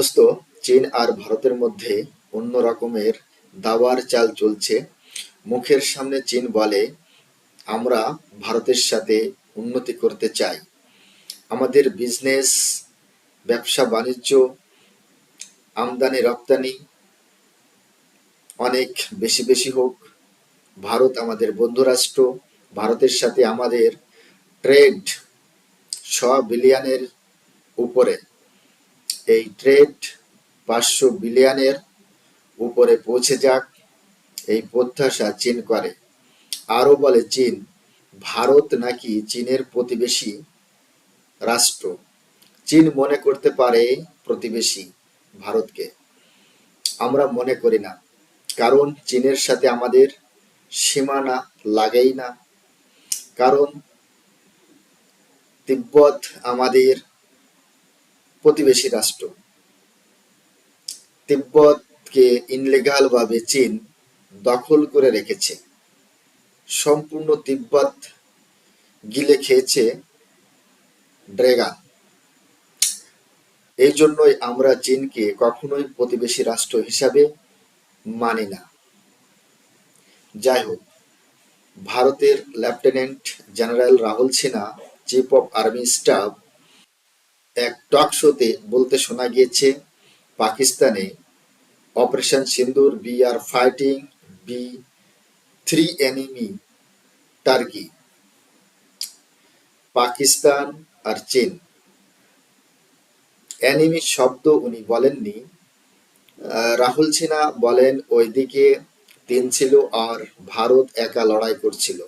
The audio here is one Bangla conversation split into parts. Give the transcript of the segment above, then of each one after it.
দোস্ত চীন আর ভারতের মধ্যে অন্য রকমের দাওয়ার চাল চলছে। মুখের সামনে চীন বলে, আমরা ভারতের সাথে উন্নতি করতে চাই। আমাদের বিজনেস ব্যবসা, বাণিজ্য, আমদানি, রপ্তানি অনেক বেশি বেশি হোক। ভারত আমাদের বন্ধু রাষ্ট্র ভারতের সাথে আমাদের ট্রেড ছ বিলিয়নের উপরে। এই ট্রেড পাঁচশো বিলিয়নের উপরে পৌঁছে যাক, এই প্রত্যাশা চীন করে। আরও বলে, চীন, ভারত নাকি চীনের প্রতিবেশী রাষ্ট্র? চীন মনে করতে পারে প্রতিবেশী ভারতকে। আমরা মনে করি না, কারণ চীনের সাথে আমাদের সীমানা লাগেই না। কারণ তিব্বত আমাদের প্রতিবেশী রাষ্ট্র। তিব্বতকে ইনলিগাল ভাবে চীন দখল করে রেখেছে। সম্পূর্ণ তিব্বত গিলে খেয়েছে ড্রেগান। এই জন্যই আমরা চীনকে কখনোই প্রতিবেশী রাষ্ট্র হিসাবে মানি না। যাই হোক ভারতের lieutenant general Rahul Sinha, chief of army staff এক টক শোতে বলতে শোনা গিয়েছে, পাকিস্তানে operation Sindoor we are fighting B three enemy Turkey Pakistan আর চীন। এনিমি শব্দ উনি বলেননি। রাহুল সিনহা বলেন, ওইদিকে তিন ছিল আর ভারত একা লড়াই করছিল।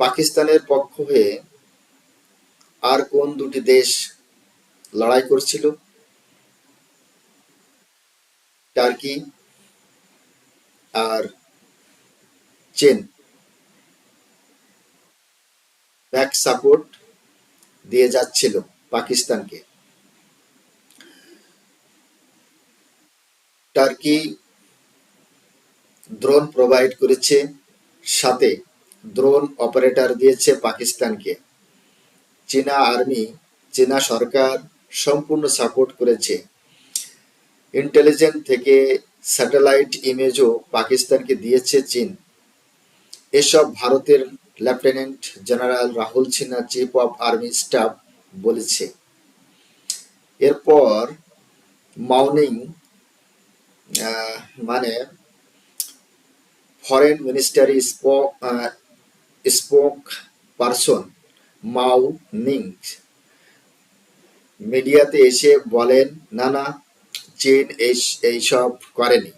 পাকিস্তানের পক্ষ হয়ে আর কোন দুটি দেশ লড়াই করছিল? টার্কি আর চেন। ব্যাক সাপোর্ট দিয়ে যাচ্ছিল পাকিস্তানকে। টার্কি ড্রোন প্রোভাইড করেছে সাথে ড্রোন অপারেটর দিয়েছে পাকিস্তানকে। চীনা আর্মি চীনা সরকার সম্পূর্ণ সাপোর্ট করেছে। ইন্টেলিজেন্ট থেকে স্যাটেলাইট ইমেজও পাকিস্তানকে দিয়েছে চীন। এসব ভারতের lieutenant general Rahul Sinha chief of army staff বলেছে। এরপর মাউনিং মানে foreign ministry spokesperson Mao Ning মিডিয়াতে এসে বলেন, না না, চীন এই- এইসব করেনি।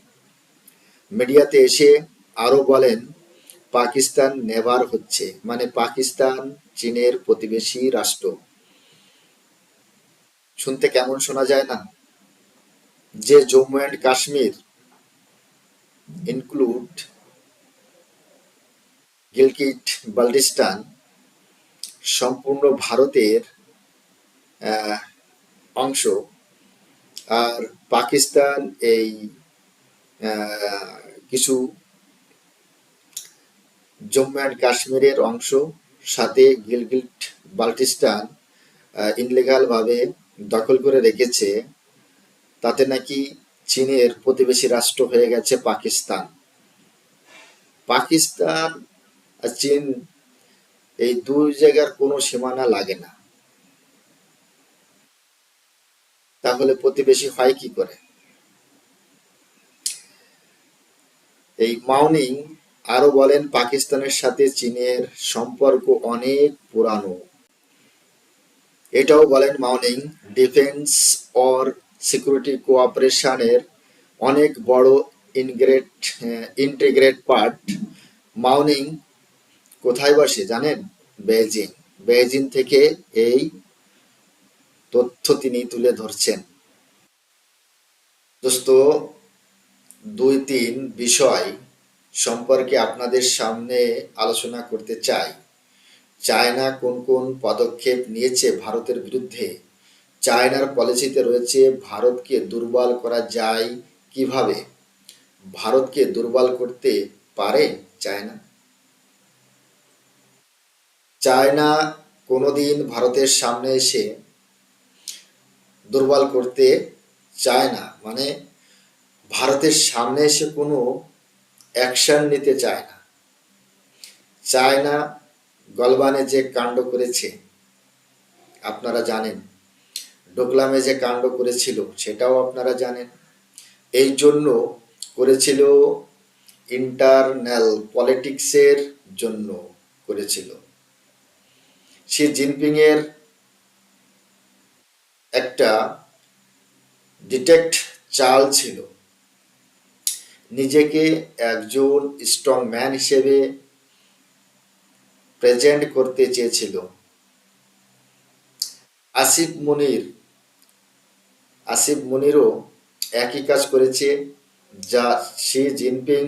মিডিয়াতে এসে আরও বলেন, পাকিস্তান নেভার হচ্ছে। মানে পাকিস্তান, চীনের প্রতিবেশী রাষ্ট্র। শুনতে কেমন শোনা যায় না? যে জম্মু অ্যান্ড কাশ্মীর ইনক্লুড গিলকিট বাল্টিস্তান সম্পূর্ণ ভারতের অংশ। আর পাকিস্তান এই কিছু জম্মু অ্যান্ড কাশ্মীরের অংশ, সাথে গিলগিট বাল্টিস্তান ইনলিগাল ভাবে দখল করে রেখেছে। তাতে নাকি চীনের প্রতিবেশী রাষ্ট্র হয়ে গেছে পাকিস্তান। পাকিস্তান আর চীন এই দুই জায়গার কোনো সীমানা লাগে না। তাহলে প্রতিবেশী হয় কি করে? এই মাউনিং আরও বলেন, পাকিস্তানের সাথে চীনের সম্পর্ক অনেক পুরানো। এটাও বলেন মাউনিং ডিফেন্স অর সিকিউরিটি কোঅপারেশনের অনেক বড় ইনগ্রেট, ইন্টিগ্রেট পার্ট। মাউনিং কোথায় বসে জানেন? বেজিং বেজিং থেকে এই তথ্য তিনি তুলে ধরছেন। দোস্ত, দুই তিন বিষয় সম্পর্কে আপনাদের সামনে আলোচনা করতে চাই। চায়না কোন কোন পদক্ষেপ নিয়েছে ভারতের বিরুদ্ধে? চায়নার পলিসিতে রয়েছে, ভারতকে দুর্বল করা যায় কীভাবে? ভারতকে দুর্বল করতে পারে চায়না? চায়না কোনোদিন ভারতের সামনে এসে দুর্বল করতে চায় না। মানে ভারতের সামনে এসে কোনো অ্যাকশন নিতে চায় না। চায় না গলবানে যে কাণ্ড করেছে, আপনারা জানেন। ডোকলামে যে কাণ্ড করেছিল, সেটাও আপনারা জানেন। এই জন্য করেছিল ইন্টারনাল পলিটিক্সের জন্য করেছিল। শি জিনপিং এর একটা ডিটেক্ট চাল ছিল। নিজেকে একজন স্ট্রং ম্যান হিসেবে প্রেজেন্ট করতে চেয়েছিল। আসিফ মনির, আসিফ মনিরও একই কাজ করেছে, যা শি জিনপিং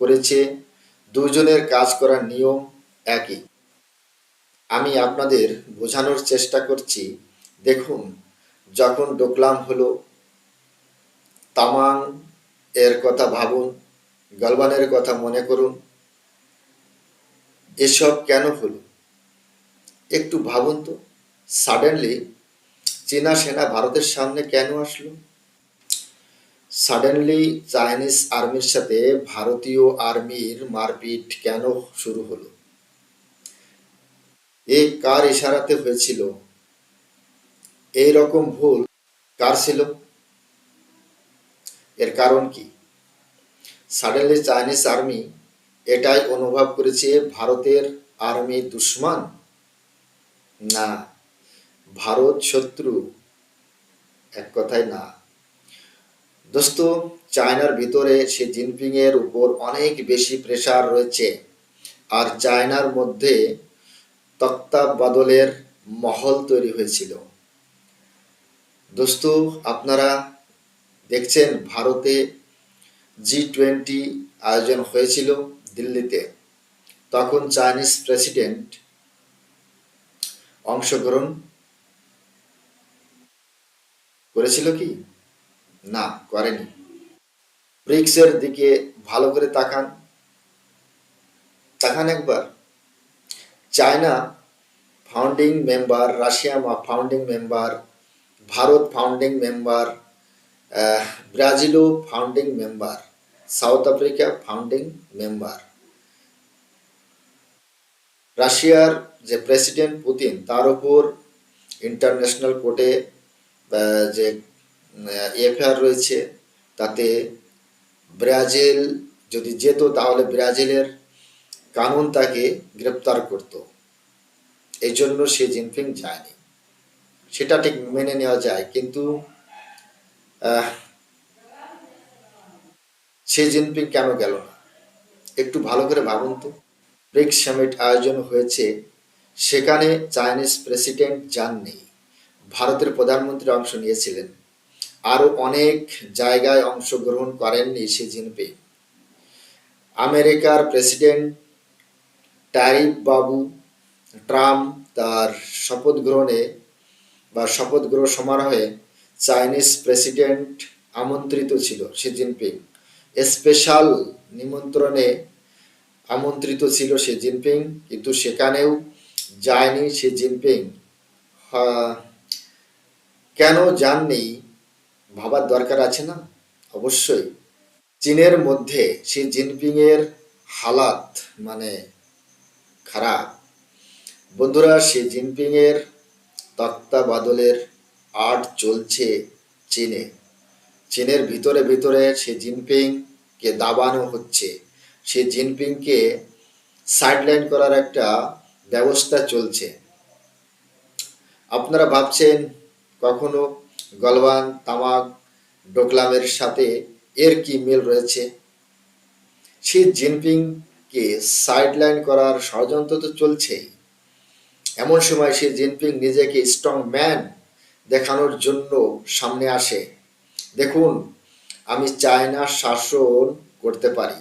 করেছে। দুজনের কাজ করার নিয়ম একই। আমি আপনাদের বোঝানোর চেষ্টা করছি। দেখুন, যখন ডোকলাম হলো, তামাং এর কথা ভাবুন, গলবানের কথা মনে করুন, এসব কেন হলো? একটু ভাবুন তো সাডেনলি চীনা সেনা ভারতের সামনে কেন আসলো? সাডেনলি চাইনিজ আর্মির সাথে ভারতীয় আর্মির মারপিট কেন শুরু হলো? এ কার ইশারাতে হয়েছিল? এই রকম ভুল কার ছিল? এর কারণ কি? সাডেনলি চাইনিজ আর্মি এটাই অনুভব করেছে, ভারতের আর্মি দুশ্মন? না, ভারত শত্রু। এক কথায় না। দোস্ত, চায়নার ভিতরে সে জিনপিং এর উপর অনেক বেশি প্রেসার রয়েছে। আর চায়নার মধ্যে তত্ত্বাবদলের মহল তৈরি হয়েছিল। দোস্ত, আপনারা দেখছেন ভারতে জি টোয়েন্টি আয়োজন হয়েছিল দিল্লিতে। তখন চাইনিজ প্রেসিডেন্ট অংশগ্রহণ করেছিল কি? না, করেনি। ব্রিক্সের দিকে ভালো করে তাকান। তাকান একবার। China founding member Russia founding member Bharat founding member ব্রাজিলও founding member South Africa founding member রাশিয়ার যে প্রেসিডেন্ট পুতিন, তার উপর ইন্টারন্যাশনাল কোর্টে যে এফআইআর রয়েছে, তাতে ব্রাজিল যদি যেত তাহলে ব্রাজিলের কানুন তাকে গ্রেপ্তার করত। এই জন্য সে জিনপিং যায়নি। সেটা ঠিক মেনে নেওয়া যায়, কিন্তু সে জিনপিং কেন গেল না? একটু ভালো করে ভাবুন তো। ব্রিক্স সামিট আয়োজন হয়েছে, সেখানে চাইনিজ প্রেসিডেন্ট যাননি ভারতের প্রধানমন্ত্রী অংশ নিয়েছিলেন। আরও অনেক জায়গায় অংশগ্রহণ করেননি শি জিনপিং আমেরিকার প্রেসিডেন্ট ট্যারিফ বাবু ট্রাম্প তার শপথ গ্রহণে বা শপথ গ্রহণ সমারোহে চাইনিজ প্রেসিডেন্ট আমন্ত্রিত ছিল শি জিনপিং। স্পেশাল নিমন্ত্রণে আমন্ত্রিত ছিল শি জিনপিং, কিন্তু সেখানেও যায়নি শি জিনপিং। কেন যাননি ভাবার দরকার আছে না? অবশ্যই। চীনের মধ্যে শি জিনপিং এর হালাত মানে খারাপ। বন্ধুরা শি জিনপিং এর তত্ত্বাবদলের আর্ট চলছে চীনে। চীনের ভিতরে ভিতরে শি জিনপিং কে দাবানো হচ্ছে। শি জিনপিংকে সাইডলাইন করার একটা ব্যবস্থা চলছে। আপনারা ভাবছেন, কখনো গলওয়ান, তামাক, ডোকলামের সাথে এর কি মিল রয়েছে? শি জিনপিংকে সাইডলাইন করার ষড়যন্ত্র তো চলছেই। এমন সময় শি জিনপিং নিজেকে স্ট্রং ম্যান দেখানোর জন্য সামনে আসে। দেখুন, আমি চায়না শাসন করতে পারি।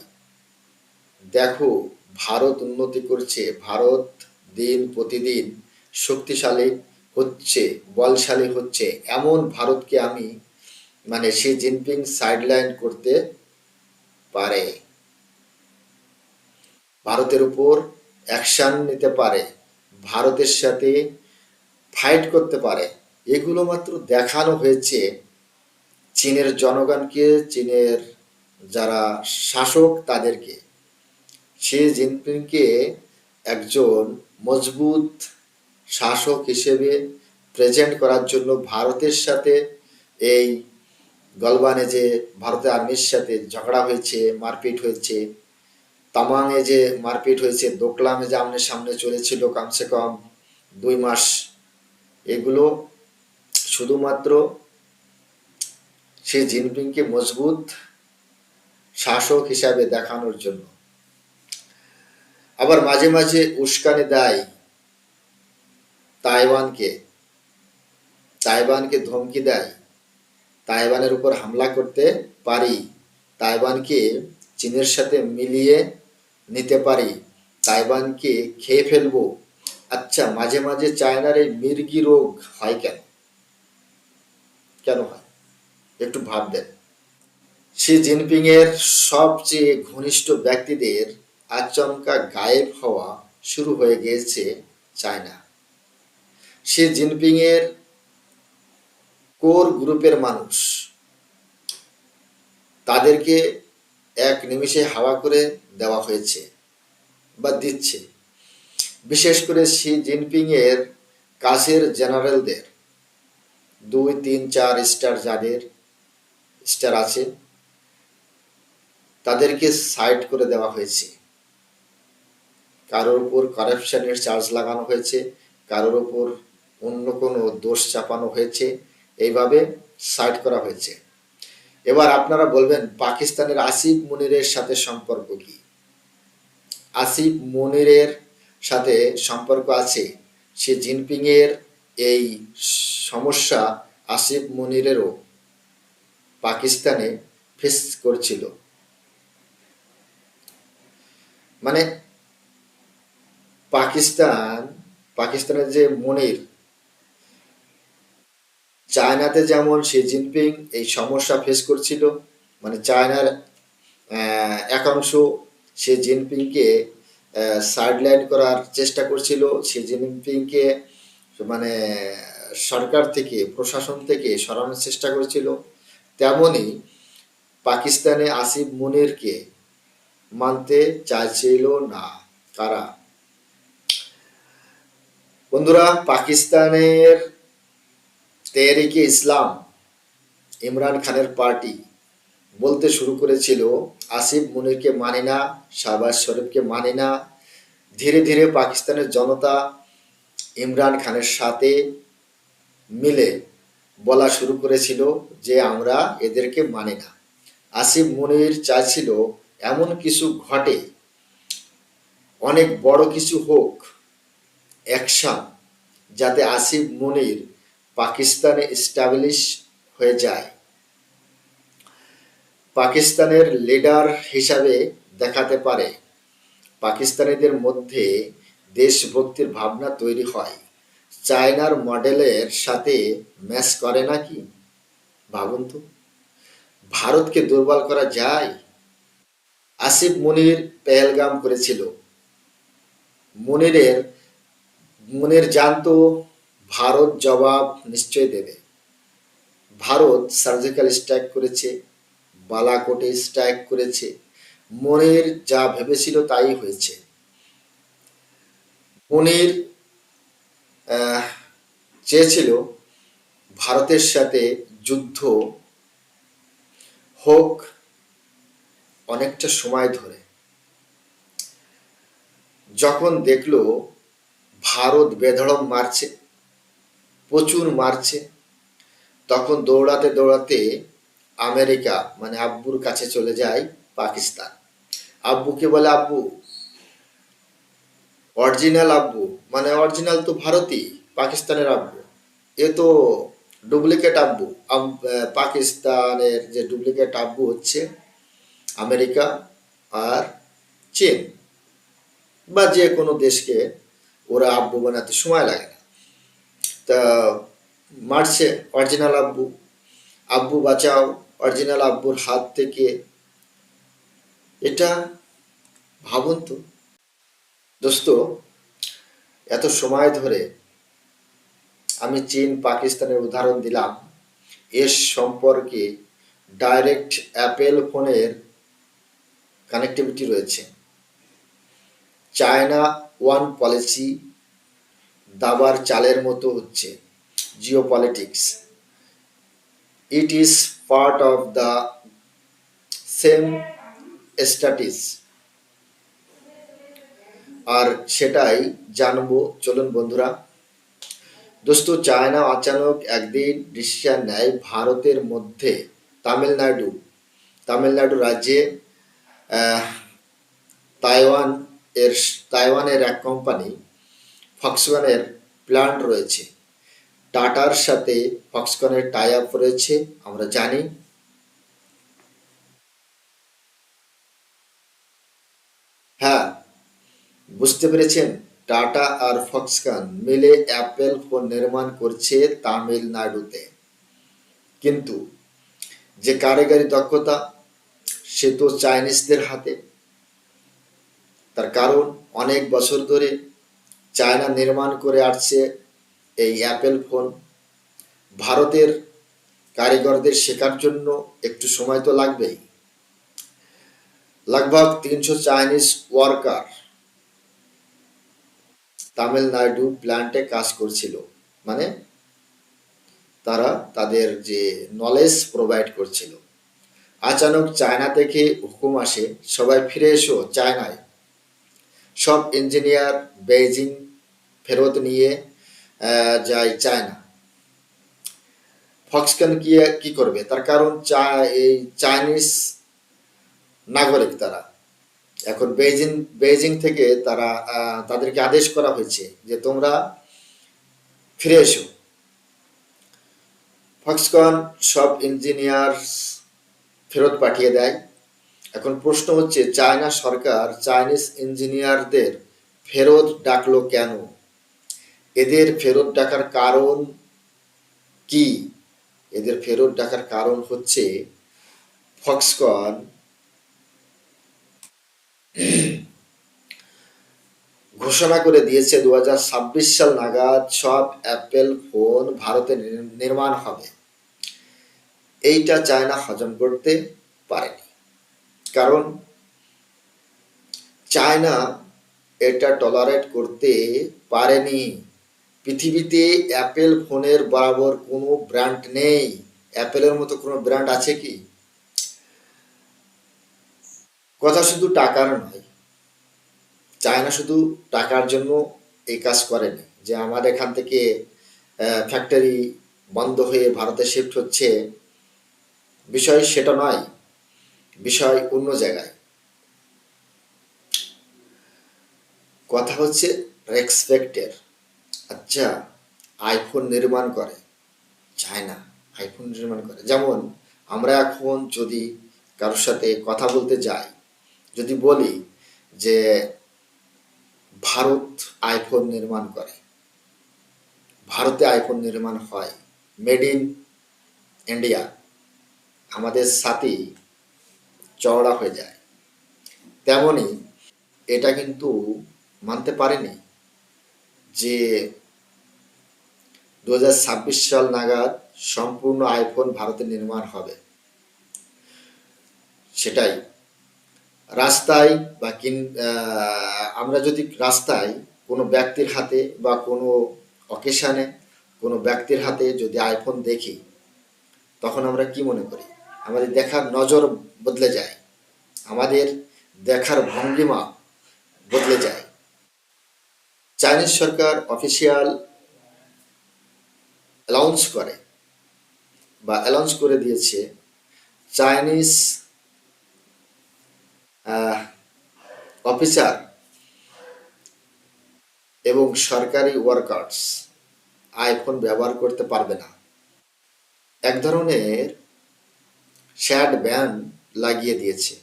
দেখো, ভারত উন্নতি করছে। ভারত দিন প্রতিদিন শক্তিশালী হচ্ছে, বলশালী হচ্ছে। এমন ভারতকে আমি মানে শি জিনপিং সাইডলাইন করতে পারে। ভারতের উপর অ্যাকশন নিতে পারে, ভারতের সাথে ফাইট করতে পারে, এগুলো মাত্র দেখানো হয়েছে। চীনের জনগণকে, চীনের যারা শাসক তাদেরকে। শি জিনপিংকে একজন মজবুত শাসক হিসেবে প্রেজেন্ট করার জন্য ভারতের সাথে এই গলবানে যে ভারতের আর্মির সাথে ঝগড়া হয়েছে, মারপিট হয়েছে তামাংয়ে যে মারপিট হয়েছে, দোকলামে যে আমনে সামনে চলেছিল কমসে কম দুই মাস, এগুলো শুধুমাত্র সে জিনপিংকে মজবুত শাসক হিসাবে দেখানোর জন্য। আবার মাঝে মাঝে উস্কানি দেয় তাইওয়ানকে তাইওয়ানকে ধমকি দেয়, তাইওয়ানের উপর হামলা করতে পারি, তাইওয়ানকে চীনের সাথে মিলিয়ে নিতে পারি। তাইওয়ানকে খেয়ে ফেলব। আচ্ছা মাঝে মাঝে চায়নার এই মির্গি রোগ হয় কেন? কেন হয়? একটু ভাববেন। শি জিনপিং এর সবচেয়ে ঘনিষ্ঠ ব্যক্তিদের আচমকা গায়েব হওয়া শুরু হয়ে গিয়েছে চায়না। শি জিনপিং এর কোর গ্রুপের মানুষ। তাদেরকে এক নিমিষে হাওয়া করে দেওয়া হয়েছে বা দিচ্ছে। বিশেষ করে শি জিনপিং এর কাছের জেনারেলদের। দুই, তিন, চার স্টার যাদের স্টার আছে, তাদেরকে সাইড করে দেওয়া হয়েছে। কারোর উপর কারাপশনের চার্জ লাগানো হয়েছে, কারোর উপর অন্য কোনো দোষ চাপানো হয়েছে, এইভাবে সাইড করা হয়েছে। এবার আপনারা বলবেন, পাকিস্তানের আসিফ মুনিরের সাথে সম্পর্ক কি? আসিফ মুনিরের সাথে সম্পর্ক আছে। সে জিনপিং এর এই সমস্যা আসিফ মুনিরেরও পাকিস্তানে ফেস করছিল। মানে পাকিস্তান, পাকিস্তানের যে মনির, চায়নাতে যেমন শি জিনপিং এই সমস্যা ফেস করছিল মানে চায়নার একাংশ শি জিনপিংকে সাইডলাইন করার চেষ্টা করছিল। শি জিনপিংকে মানে সরকার থেকে, প্রশাসন থেকে সরানোর চেষ্টা করেছিল। তেমনি পাকিস্তানে আসিফ মুনিরকে মানতে চাইছিল না। কারা? বন্ধুরা, পাকিস্তানের তেহরিকে ইসলাম, ইমরান খানের পার্টি বলতে শুরু করেছিল আসিফ মুনিরকে মানে না, শাহবাজ শরীফকে মানে না। ধীরে ধীরে পাকিস্তানের জনতা ইমরান খানের সাথে মিলে বলা শুরু করেছিল যে আমরা এদেরকে মানি না। আসিফ মুনির চাইছিল এমন কিছু ঘটে, অনেক বড় কিছু হোক অ্যাকশন যাতে আসিফ মুনির পাকিস্তানে স্টাবলিশ হয়ে যায়। পাকিস্তানের লিডার হিসাবে দেখাতে পারে। পাকিস্তানিদের মধ্যে দেশভক্তির ভাবনা তৈরি হয়। চায়নার মডেলের সাথে ম্যাচ করে নাকি? ভাবুন তো। ভারতকে দুর্বল করা যায়? আসিফ মুনির পেহেলগাম করেছিল। মুনিরের, মুনির জানতো ভারত জবাব নিশ্চয় দেবে। ভারত সার্জিক্যাল স্ট্রাইক করেছে। বালাকোটে স্ট্রাইক করেছে। মনির যা ভেবেছিল তাই হয়েছে। মনির চেয়েছিল ভারতের সাথে যুদ্ধ হোক অনেকটা সময় ধরে। যখন দেখল ভারত বেধড়ক মারছে, প্রচুর মারছে, তখন দৌড়াতে দৌড়াতে আমেরিকা মানে আব্বুর কাছে চলে যায় পাকিস্তান। আব্বুকে বলে, আব্বু অরিজিনাল আব্বু মানে অরিজিনাল তো ভারতই, পাকিস্তানের আব্বু। এ তো ডুপ্লিকেট আব্বু। আব- পাকিস্তানের যে ডুপ্লিকেট আব্বু হচ্ছে আমেরিকা আর চীন বা যে কোনো দেশকে ওরা আব্বু বানাতে সময় লাগে না। তা মারছে অরিজিনাল আব্বু। আব্বু বাঁচাও অরিজিনাল আব্বুর হাত থেকে। এটা ভাবুন তো। দোস্ত, এত সময় ধরে আমি চীন পাকিস্তানের উদাহরণ দিলাম। এর সম্পর্কে ডাইরেক্ট অ্যাপেল ফোনের কানেক্টিভিটি রয়েছে। চায়না ওয়ান পলিসি দাবার চালের মতো হচ্ছে। Geo politics it is part of the same status আর সেটাই জানব। চলুন বন্ধুরা। দোস্ত, চায়না অচানক একদিন ডিসিশন নেয় ভারতের মধ্যে তামিলনাড়ু। তামিলনাড়ু রাজ্যে তাইওয়ান এর, তাইওয়ানের এক কোম্পানি ফক্সওয়ানের প্ল্যান্ট রয়েছে। টাটার সাথে ফক্সকনের টাই আপ রয়েছে, আমরা জানি। হ্যাঁ বুঝতে পেরেছেন, টাটা আর ফক্সকন মিলে অ্যাপেল ফোন নির্মাণ করছে তামিলনাড়ুতে। কিন্তু যে কারিগরি দক্ষতা, সে তো চাইনিজদের হাতে। তার কারণ, অনেক বছর ধরে চায়না নির্মাণ করে আসছে এই অ্যাপেল ফোন ভারতের কারিগরদের শেখার জন্য একটু সময় তো লাগবেই। লগভগ তিনশো চাইনিজ ওয়ার্কার তামিলনাড়ু প্ল্যান্টে কাজ করছিল। মানে তারা তাদের যে নলেজ প্রোভাইড করছিল। আচানক চায়না থেকে হুকুম আসে, সবাই ফিরে এসো চায়নায়। সব ইঞ্জিনিয়ার বেইজিং ফেরত নিয়ে আহ, যায় চায়না। ফক্সকন কি কি করবে? তার কারণ এই চাইনিজ নাগরিক তারা। এখন বেজিং বেইজিং থেকে তারা তাদেরকে আদেশ করা হয়েছে যে তোমরা ফিরে এসো। ফক্সকন সব ইঞ্জিনিয়ার ফেরত পাঠিয়ে দেয়। এখন প্রশ্ন হচ্ছে চায়না সরকার চাইনিজ ইঞ্জিনিয়ারদের ফেরত ডাকলো কেন? এদের ফেরত ডাকার কারণ কি? এদের ফেরত ডাকার কারণ হচ্ছে ফক্সকন ঘোষণা করে দিয়েছে দু হাজার ছাব্বিশ সাল নাগাদ সব অ্যাপেল ফোন ভারতে নির্মাণ হবে। এইটা চায়না হজম করতে পারেনি। কারণ চায়না এটা টলারেট করতে পারেনি। পৃথিবীতে অ্যাপেল ফোনের বরাবর কোনো ব্র্যান্ড নেই। অ্যাপেলের মতো কোনো ব্র্যান্ড আছে কি? কথা শুধু টাকার নয়। চায়না শুধু টাকার জন্য এই কাজ করেনি। যে আমাদের এখান থেকে ফ্যাক্টরি বন্ধ হয়ে ভারতে শিফট হচ্ছে, বিষয় সেটা নয়, বিষয় অন্য জায়গায়। কথা হচ্ছে রেসপেক্টের আচ্ছা আইফোন নির্মাণ করে। চায়না আইফোন নির্মাণ করে। যেমন, আমরা এখন যদি কারোর সাথে কথা বলতে যাই, যদি বলি যে ভারত আইফোন নির্মাণ করে, ভারতে আইফোন নির্মাণ হয় মেড ইন ইন্ডিয়া আমাদের সাথেই চওড়া হয়ে যায়। তেমনি এটা কিন্তু মানতে পারেনি যে দু হাজার ছাব্বিশ সাল নাগাদ সম্পূর্ণ আইফোন ভারতে নির্মাণ হবে। সেটাই। রাস্তায় বা কিন আমরা যদি রাস্তায় কোনো ব্যক্তির হাতে বা কোনো অকেশানে কোনো ব্যক্তির হাতে যদি আইফোন দেখি, তখন আমরা কি মনে করি? আমাদের দেখার নজর বদলে যায়। আমাদের দেখার ভঙ্গিমা বদলে যায়। চাইনিজ সরকার অফিসিয়াল অ্যালাউন্স করে বা অ্যালাউন্স করে দিয়েছে চাইনিজ অফিসার এবং সরকারি ওয়ার্কার্স আইফোন ব্যবহার করতে পারবে না। এক ধরনের শ্যাড ব্যান লাগিয়ে দিয়েছে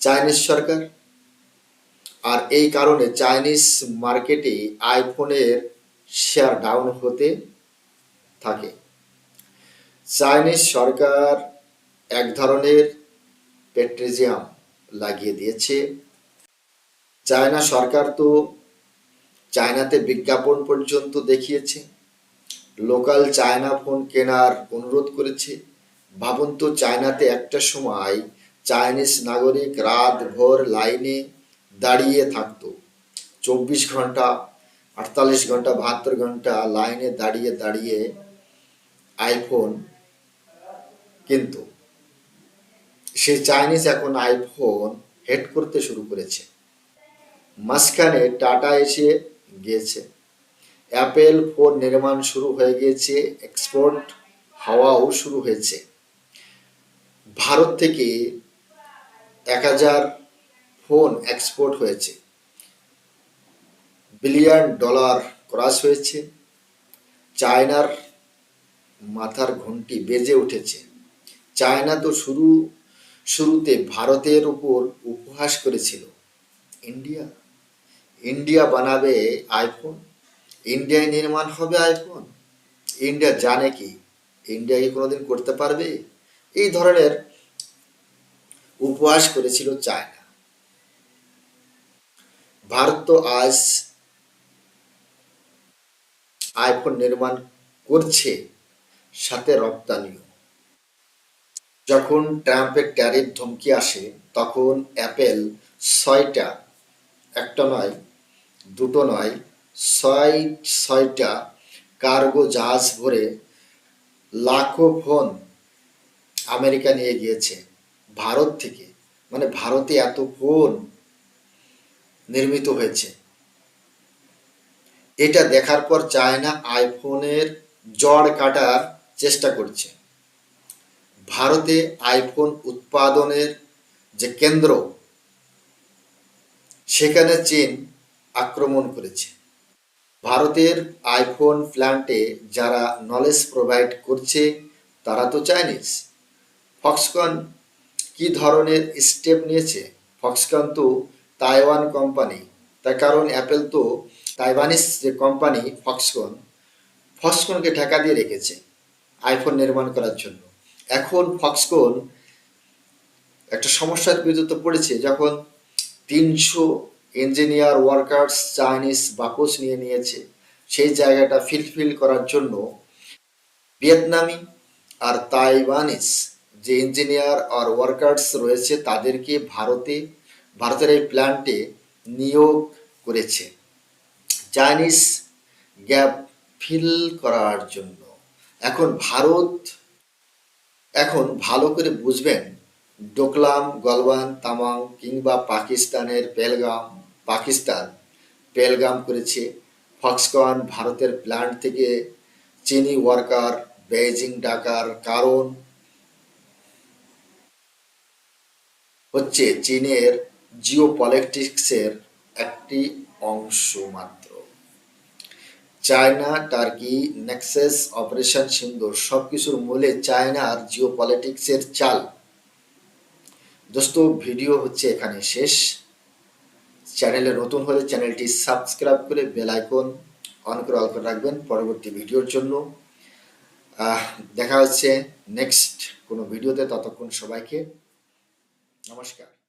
চাইনিজ সরকার। আর এই কারণে চাইনিজ মার্কেটে আইফোনের শেয়ার ডাউন হতে থাকে। চাইনিজ সরকার এক ধরনের পেট্রোজিয়াম লাগিয়ে দিয়েছে। চায়না সরকার তো চায়নাতে বিজ্ঞাপন পর্যন্ত দেখিয়েছে। লোকাল চায়না ফোন কেনার অনুরোধ করেছে। ভাবুন তো, চায়নাতে একটা সময় চাইনিজ নাগরিক রাত ভোর লাইনে দাঁড়িয়ে থাকতো। চব্বিশ ঘণ্টা, আটতাল্লিশ ঘণ্টা, বাহাত্তর ঘণ্টা লাইনে দাঁড়িয়ে দাঁড়িয়ে আইফোন কিন্তু। সেই চাইনিজ এখন আইফোন হেড করতে শুরু করেছে। মাঝখানে টাটা এসে গিয়েছে। অ্যাপেল ফোন নির্মাণ শুরু হয়ে গিয়েছে, এক্সপোর্ট হওয়াও শুরু হয়েছে। ভারত থেকে এক হাজার ফোন এক্সপোর্ট হয়েছে। বিলিয়ন ডলার ক্রস হয়েছে। চায়নার মাথার ঘন্টি বেজে উঠেছে। চায়না তো শুরু, শুরুতে ভারতের উপর উপহাস করেছিল। ইন্ডিয়া? ইন্ডিয়া বানাবে আইফোন ইন্ডিয়ায় নির্মাণ হবে আইফোন ইন্ডিয়া জানে কি? ইন্ডিয়া কি কোনোদিন করতে পারবে? এই ধরনের উপহাস করেছিল চায়না। ভারত তো আজ আইফোন নির্মাণ করছে সাথে রপ্তানিও। যখন ট্রাম্পের ট্যারিফ ধমকি আসে, তখন অ্যাপেল ছয়টা, একটা নয়, দুটো নয়, ছয়, ছয়টা কার্গো জাহাজ ভরে লাখো ফোন আমেরিকা নিয়ে গিয়েছে। ভারত থেকে মানে ভারতে এত ফোন নির্মিত হয়েছে। এটা দেখার পর চায়না আইফোনের জড় কাটার চেষ্টা করছে। ভারতে আইফোন উৎপাদনের যে কেন্দ্র, সেখানে চীন আক্রমণ করেছে। ভারতের আইফোন প্ল্যান্টে যারা নলেজ প্রোভাইড করছে, তারা তো চাইনিজ। ফক্সকন কি ধরনের স্টেপ নিয়েছে? ফক্সকন তো তাইওয়ান কোম্পানি। তার কারণ অ্যাপেল তো তাইওয়ানিস যে কোম্পানি, ফক্সকন, ফক্সকনকে ঠেকা দিয়ে রেখেছে আইফোন নির্মাণ করার জন্য। এখন ফক্সকন একটা সমস্যার বিরুদ্ধে পড়েছে যখন তিনশো ইঞ্জিনিয়ার ওয়ার্কার্স চাইনিজ বাপস নিয়ে নিয়েছে। সেই জায়গাটা ফিলফিল করার জন্য ভিয়েতনামি আর তাইওয়ানিস যে ইঞ্জিনিয়ার আর ওয়ার্কার্স রয়েছে তাদেরকে ভারতে ভারতের এই প্ল্যান্টে নিয়োগ করেছে। চাইনিজ গ্যাপ ফিল করার জন্য। এখন ভারত এখন ভালো করে বুঝবেন, ডোকলাম, গলওয়ান, তামাং কিংবা পাকিস্তানের পেলগাম, পাকিস্তান পেলগাম করেছে। ফক্সকন ভারতের প্ল্যান্ট থেকে চিনি, ওয়ার্কার বেজিং ডাকার কারণ হচ্ছে চীনের জিও পলিটিক্সের একটি অংশ মাত্র। China, Turkey, nexus, operation Sindoor সবকিছুর মূলে চায়নার জিও পলিটিক্সের চাল। দোস্ত, ভিডিও হচ্ছে এখানে শেষ। চ্যানেলে নতুন হলে চ্যানেলটি সাবস্ক্রাইব করে বেল আইকন অন করে অল করে রাখবেন পরবর্তী ভিডিওর জন্য। দেখা হচ্ছে নেক্সট কোনো ভিডিওতে। ততক্ষণ সবাইকে নমস্কার।